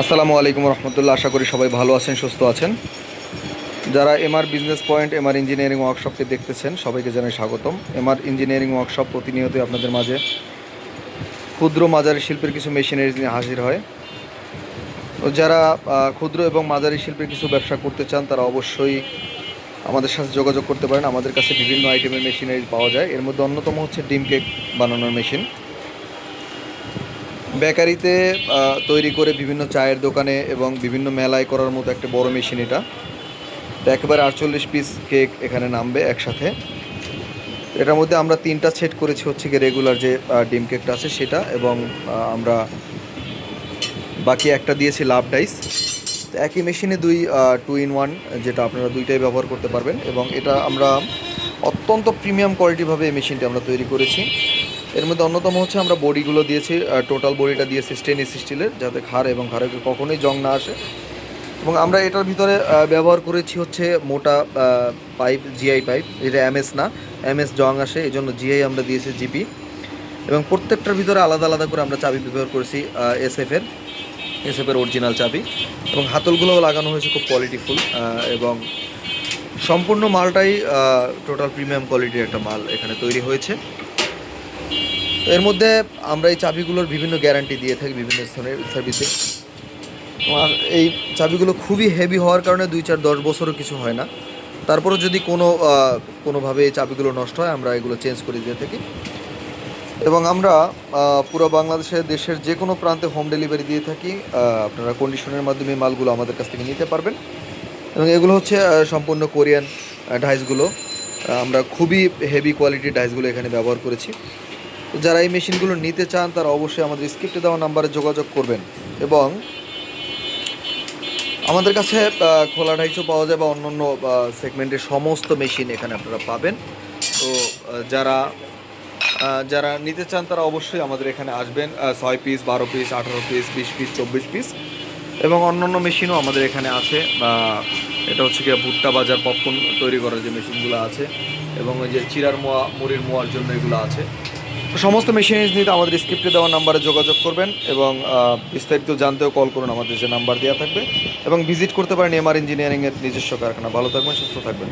আসসালামু আলাইকুম রহমতুল্লাহ, আশা করি সবাই ভালো আছেন, সুস্থ আছেন। যারা MR business point MR engineering ওয়ার্কশপকে দেখতেছেন, সবাইকে জানাই স্বাগতম। এমআর ইঞ্জিনিয়ারিং ওয়ার্কশপ প্রতিনিয়তই আপনাদের মাঝে ক্ষুদ্র মাঝারি শিল্পের কিছু মেশিনারিজ নিয়ে হাজির হয়। তো যারা ক্ষুদ্র এবং মাঝারি শিল্পের কিছু ব্যবসা করতে চান, তারা অবশ্যই আমাদের সাথে যোগাযোগ করতে পারেন। আমাদের কাছে বিভিন্ন আইটেমের মেশিনারি পাওয়া যায়। এর মধ্যে অন্যতম হচ্ছে ডিম কেক বানানোর মেশিন বেকারিতে তৈরি করে বিভিন্ন চায়ের দোকানে এবং বিভিন্ন মেলায় করার মতো একটা বড় মেশিন এটা। তো একেবারে আটচল্লিশ পিস কেক এখানে নামবে একসাথে। এটার মধ্যে আমরা তিনটা সেট করেছি হচ্ছে কি রেগুলার যে ডিম কেকটা আছে সেটা এবং আমরা বাকি একটা দিয়েছি লাভ ডাইস। তো একই মেশিনে দুই টু ইন ওয়ান যেটা আপনারা দুইটাই ব্যবহার করতে পারবেন এবং এটা আমরা অত্যন্ত প্রিমিয়াম কোয়ালিটিভাবে এই মেশিনটা আমরা তৈরি করেছি। এর মধ্যে অন্যতম হচ্ছে আমরা বডিগুলো দিয়েছি টোটাল বডিটা দিয়েছি স্টেনলেস স্টিলের যাতে খার এবং খারে কখনোই জং না আসে। এবং আমরা এটার ভিতরে ব্যবহার করেছি হচ্ছে মোটা পাইপ জিআই পাইপ এটা এমএস না এমএস জং আসে এই জন্য জিআই আমরা দিয়েছি জিপি এবং প্রত্যেকটার ভিতরে আলাদা আলাদা করে আমরা চাবি ব্যবহার করেছি এসএফের এসএফের অরিজিনাল চাবি। এবং হাতলগুলোও লাগানো হয়েছে খুব কোয়ালিটিফুল এবং সম্পূর্ণ মালটাই টোটাল প্রিমিয়াম কোয়ালিটির একটা মাল এখানে তৈরি হয়েছে। তো এর মধ্যে আমরা এই চাবিগুলোর বিভিন্ন গ্যারান্টি দিয়ে থাকি বিভিন্ন স্থানের সার্ভিসে আর এই চাবিগুলো খুবই হেভি হওয়ার কারণে দুই চার দশ বছরও কিছু হয় না। তারপরও যদি কোনো কোনোভাবে এই চাবিগুলো নষ্ট হয়, আমরা এগুলো চেঞ্জ করে দিয়ে থাকি। এবং আমরা পুরো বাংলাদেশের দেশের যে কোনো প্রান্তে হোম ডেলিভারি দিয়ে থাকি। আপনারা কন্ডিশনের মাধ্যমে মালগুলো আমাদের কাছ থেকে নিতে পারবেন। এবং এগুলো হচ্ছে সম্পূর্ণ কোরিয়ান ডাইসগুলো আমরা খুবই হেভি কোয়ালিটির ডাইসগুলো এখানে ব্যবহার করেছি। তো যারা এই মেশিনগুলো নিতে চান, তারা অবশ্যই আমাদের স্ক্রিপ্টে দেওয়া নাম্বারে যোগাযোগ করবেন। এবং আমাদের কাছে খোলা ডাইসও পাওয়া যায় বা অন্য অন্য সেগমেন্টের সমস্ত মেশিন এখানে আপনারা পাবেন। তো যারা যারা নিতে চান, তারা অবশ্যই আমাদের এখানে আসবেন। ছয় পিস বারো পিস আঠারো পিস বিশ পিস চব্বিশ পিস এবং অন্যান্য মেশিনও আমাদের এখানে আছে। বা এটা হচ্ছে গিয়ে ভুট্টা বাজার পপকর্ন তৈরি করার যে মেশিনগুলো আছে। এবং ওই যে চিরার মোয়া, মুড়ির মোয়ার জন্য এগুলো আছে। সমস্ত মেশিনারিজ নিয়ে আমাদের স্ক্রিপ্টে দেওয়া নাম্বারে যোগাযোগ করবেন এবং বিস্তারিত জানতেও কল করুন, আমাদের যে নাম্বার দেওয়া থাকবে। এবং ভিজিট করতে পারেন এমআর ইঞ্জিনিয়ারিংয়ের নিজস্ব কারখানা। ভালো থাকবেন, সুস্থ থাকবেন।